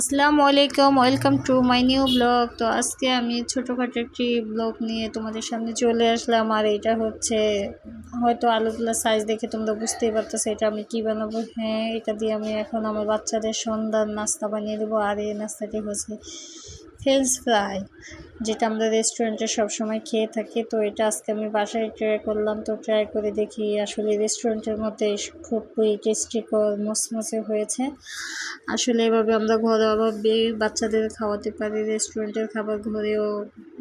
আসসালামু আলাইকুম, welcome to my new blog. তো আজকে আমি ছোটোখাটো একটি ব্লগ নিয়ে তোমাদের সামনে চলে আসলাম, আর এটা হচ্ছে হয়তো আলুগুলোর সাইজ দেখে তোমরা বুঝতেই পারতেছো এটা আমি কী বানাবো। হ্যাঁ এটা দিয়ে আমি এখন আমার বাচ্চাদের সন্ধ্যার নাস্তা বানিয়ে দেবো, আর এই নাস্তাটি হচ্ছে ফ্রেঞ্চ ফ্রাই যেটা আমরা রেস্টুরেন্টে সবসময় খেয়ে থাকি, তো এটা আজকে আমি বাসায় ট্রাই করলাম, তো ট্রাই করে দেখি আসলে রেস্টুরেন্টের মধ্যে খুবই টেস্টিকর মসমসে হয়েছে। আসলে এভাবে আমরা ঘরোয়াভাবে বাচ্চাদের খাওয়াতে পারি রেস্টুরেন্টের খাবার ঘরেও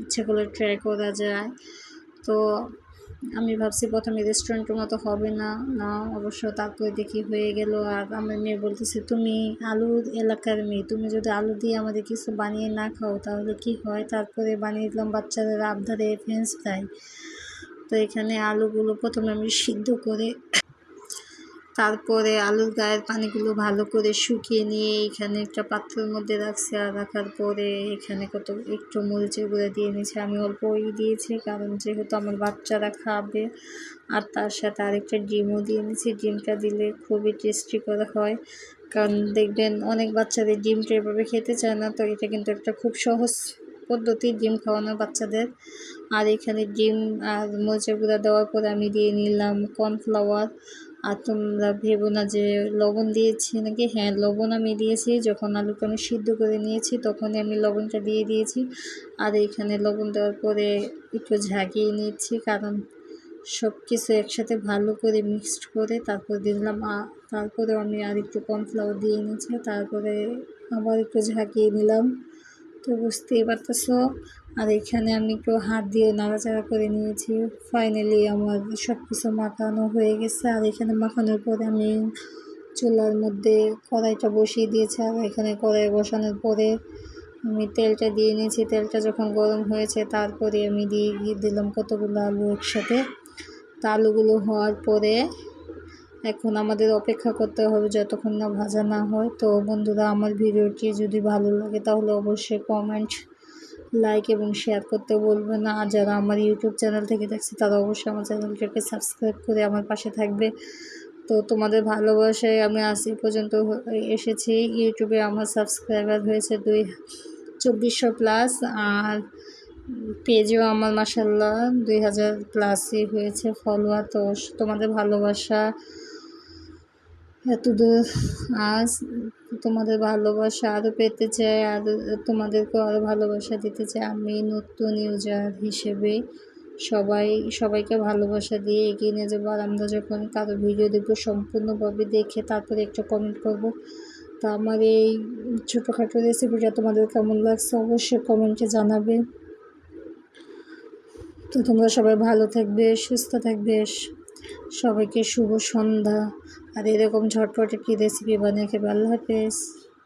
ইচ্ছে করলে ট্রাই করা যায়। তো আমি ভাবছি প্রথমে রেস্টুরেন্টের মতো হবে না। না, অবশ্য তারপরে দেখি হয়ে গেল। আর আমার মেয়ে বলতেছে, তুমি আলু এলাকার মেয়ে, তুমি যদি আলু দিয়ে আমাদের কিছু বানিয়ে না খাও, তাহলে কি হয়? তারপরে বানিয়ে দিলাম বাচ্চাদের আবধারে ফ্রেঞ্চ ফ্রাই তো এখানে আলুগুলো প্রথমে আমি সিদ্ধ করে তারপরে আলুর গায়ের পানিগুলো ভালো করে শুকিয়ে নিয়ে এখানে একটা পাত্রের মধ্যে রাখছি আর রাখার পরে এখানে কত একটু মরিচের গুঁড়ো দিয়ে নিয়েছি। আমি অল্প ওই দিয়েছি কারণ যেহেতু আমার বাচ্চারা খাবে আর তার সাথে আরেকটা ডিমও দিয়ে নিয়েছি। ডিমটা দিলে খুবই টেস্টি করে হয়। কারণ দেখবেন অনেক বাচ্চাদের ডিমটা এভাবে খেতে চায় না, তো এটা কিন্তু একটা খুব সহজ পদ্ধতি, ডিম খাওয়ানো বাচ্চাদের। আর এখানে ডিম আর মরিচের গুঁড়া দেওয়ার পরে আমি দিয়ে নিলাম কর্নফ্লাওয়ার। আর তোমরা ভেবো না যে লবণ দিয়েছি নাকি? হ্যাঁ লবণ আমি দিয়েছি। যখন আলুটা আমি সিদ্ধ করে নিয়েছি, তখনই আমি লবণটা দিয়ে দিয়েছি। আর এখানে লবণ দেওয়ার পরে একটু ঝাঁকিয়ে নিয়েছি, কারণ সব কিছু একসাথে ভালো করে মিক্সড করে তারপর দিলাম। তারপরে আমি আর একটু কর্নফ্লাওয়ার দিয়ে নিয়েছি তারপরে আবার একটু ঝাঁকিয়ে নিলাম। তো বুঝতেই পারতেছো। আর এখানে আমি একটু হাত দিয়ে নাড়াচাড়া করে নিয়েছি। ফাইনালি আমার সব কিছু মাখানো হয়ে গেছে। আর এখানে মাখানোর পরে আমি চুলার মধ্যে কড়াইটা বসিয়ে দিয়েছি। আর এখানে কড়াই বসানোর পরে আমি তেলটা দিয়ে নিয়েছি। তেলটা যখন গরম হয়েছে, তারপরে আমি দিয়ে দিলাম কতগুলো আলু একসাথে। তা আলুগুলো হওয়ার পরে এখন আমাদের অপেক্ষা করতে হবে যতক্ষণ না ভাজা না হয়। তো বন্ধুরা, আমার ভিডিওটি যদি ভালো লাগে তাহলে অবশ্যই কমেন্ট লাইক এবং শেয়ার করতে বলবে না। আর যারা আমার ইউটিউব চ্যানেল থেকে দেখছে, তারা অবশ্যই আমার চ্যানেলটাকে সাবস্ক্রাইব করে আমার পাশে থাকবে। তো তোমাদের ভালোবাসায় আমি আজ পর্যন্ত এসেছি। ইউটিউবে আমার সাবস্ক্রাইবার হয়েছে দুই, চব্বিশশো প্লাস আর পেজেও আমার মাসাল্লাহ দুই হাজার প্লাসই হয়েছে ফলোয়ার তো তোমাদের ভালোবাসা এতদূর আজ তোমাদের ভালোবাসা আরও পেতে চাই, আর তোমাদেরকেও আরও ভালোবাসা দিতে চাই। আমি নতুন ইউজার হিসেবে সবাই, সবাইকে ভালোবাসা দিয়ে এগিয়ে নিয়ে যাব। আর আমরা যখন কারও ভিডিও দেখব, সম্পূর্ণভাবে দেখে তারপরে একটা কমেন্ট করব। তা আমার এই ছোটোখাটো রেসিপিটা তোমাদের কেমন লাগছে অবশ্যই কমেন্টে জানাবে। তো তোমরা সবাই ভালো থাকবে, সুস্থ থাকবে। সবাইকে শুভ সন্ধ্যা। আর এরকম ঝটপট একটি রেসিপি বানিয়ে খেবে আল্লাহ হাফেজ।